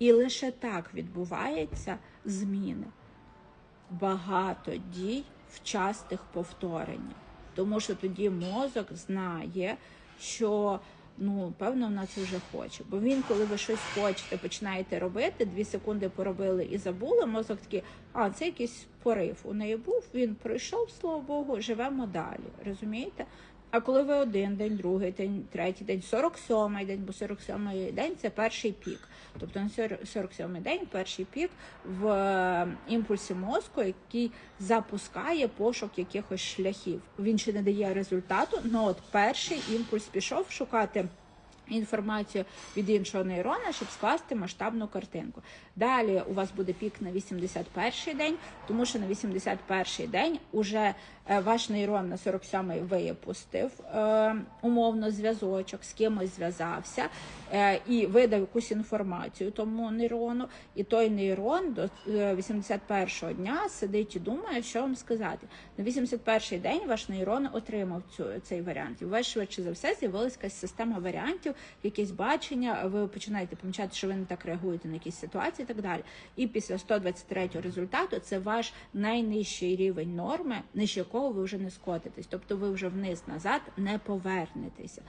І лише так відбуваються зміни. Багато дій в частих повтореннях. Тому що тоді мозок знає, що ну, певно, вона це вже хоче. Бо він, коли ви щось хочете, починаєте робити, дві секунди поробили і забули, мозок такий, а це якийсь порив. У неї був, він пройшов, слава Богу, живемо далі. Розумієте? А коли ви один день, другий день, третій день, 47-й день, бо 47-й день це перший пік. Тобто на 47-й день перший пік в е, імпульсі мозку, який запускає пошук якихось шляхів. Він ще не дає результату, але от перший імпульс пішов шукати. Інформацію від іншого нейрона, щоб скласти масштабну картинку. Далі у вас буде пік на 81-й день, тому що на 81-й день уже е, ваш нейрон на 47-й випустив е, умовно зв'язочок, з кимось зв'язався е, і видав якусь інформацію тому нейрону. І той нейрон до е, 81-го дня сидить і думає, що вам сказати. На 81-й день ваш нейрон отримав цю цей варіант. І у вас швидше за все з'явилася якась система варіантів, якесь бачення. Ви починаєте помічати, що ви не так реагуєте на якісь ситуації, і так далі. І після 123-го результату це ваш найнижчий рівень норми, нижче якого ви вже не скотитесь, тобто ви вже вниз назад не повернетеся.